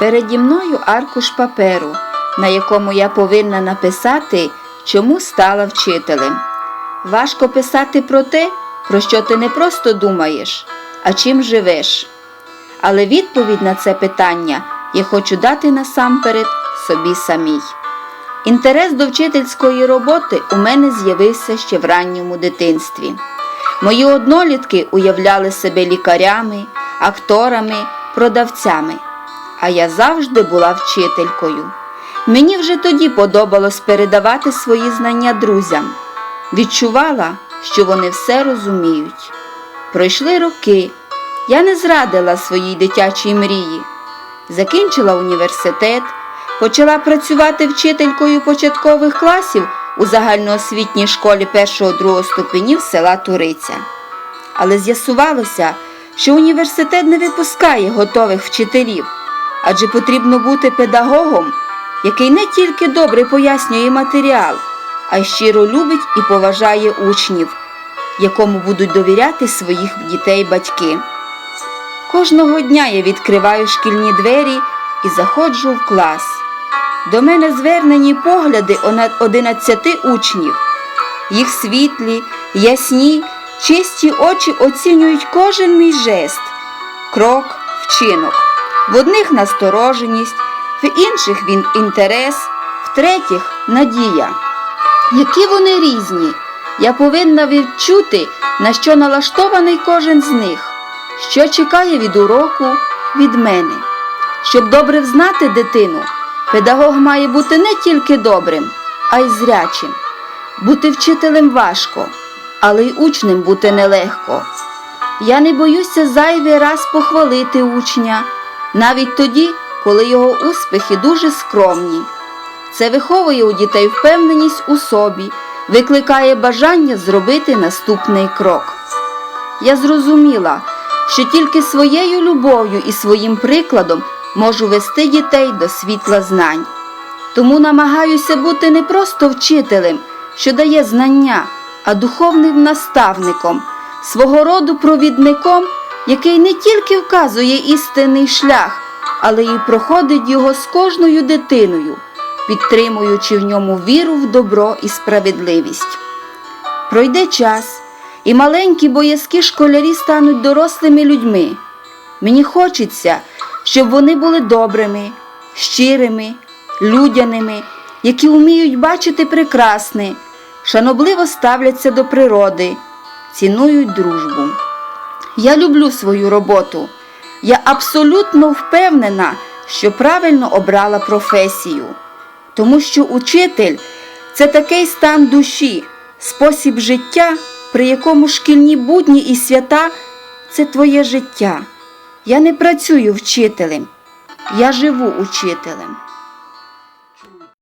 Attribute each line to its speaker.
Speaker 1: Переді мною аркуш паперу, на якому я повинна написати, чому стала вчителем. Важко писати про те, про що ти не просто думаєш, а чим живеш. Але відповідь на це питання я хочу дати насамперед собі самій. Інтерес до вчительської роботи у мене з'явився ще в ранньому дитинстві. Мої однолітки уявляли себе лікарями, акторами, продавцями, а я завжди була вчителькою. Мені вже тоді подобалось передавати свої знання друзям. Відчувала, що вони все розуміють. Пройшли роки. Я не зрадила своїй дитячій мрії. Закінчила університет, почала працювати вчителькою початкових класів у загальноосвітній школі 1-2 ступенів села Туриця. Але з'ясувалося, що університет не випускає готових вчителів, адже потрібно бути педагогом, який не тільки добре пояснює матеріал, а й щиро любить і поважає учнів, якому будуть довіряти своїх дітей батьки. Кожного дня я відкриваю шкільні двері і заходжу в клас. До мене звернені погляди она- 11 учнів. Їх світлі, ясні, чисті очі оцінюють кожен мій жест, крок, вчинок. В одних настороженість, в інших він інтерес, в третіх надія. Які вони різні, я повинна відчути, на що налаштований кожен з них, що чекає від уроку від мене. Щоб добре взнати дитину, педагог має бути не тільки добрим, а й зрячим. Бути вчителем важко, але й учнем бути нелегко. Я не боюся зайвий раз похвалити учня, навіть тоді, коли його успіхи дуже скромні. Це виховує у дітей впевненість у собі, викликає бажання зробити наступний крок. Я зрозуміла, що тільки своєю любов'ю і своїм прикладом можу вести дітей до світла знань. Тому намагаюся бути не просто вчителем, що дає знання, а духовним наставником, свого роду провідником, який не тільки вказує істинний шлях, але й проходить його з кожною дитиною, підтримуючи в ньому віру в добро і справедливість. Пройде час, і маленькі боязкі школярі стануть дорослими людьми. Мені хочеться, щоб вони були добрими, щирими, людяними, які вміють бачити прекрасне, шанобливо ставляться до природи, цінують дружбу. Я люблю свою роботу. Я абсолютно впевнена, що правильно обрала професію, тому що учитель це такий стан душі, спосіб життя, при якому шкільні будні і свята це твоє життя. Я не працюю вчителем, я живу учителем.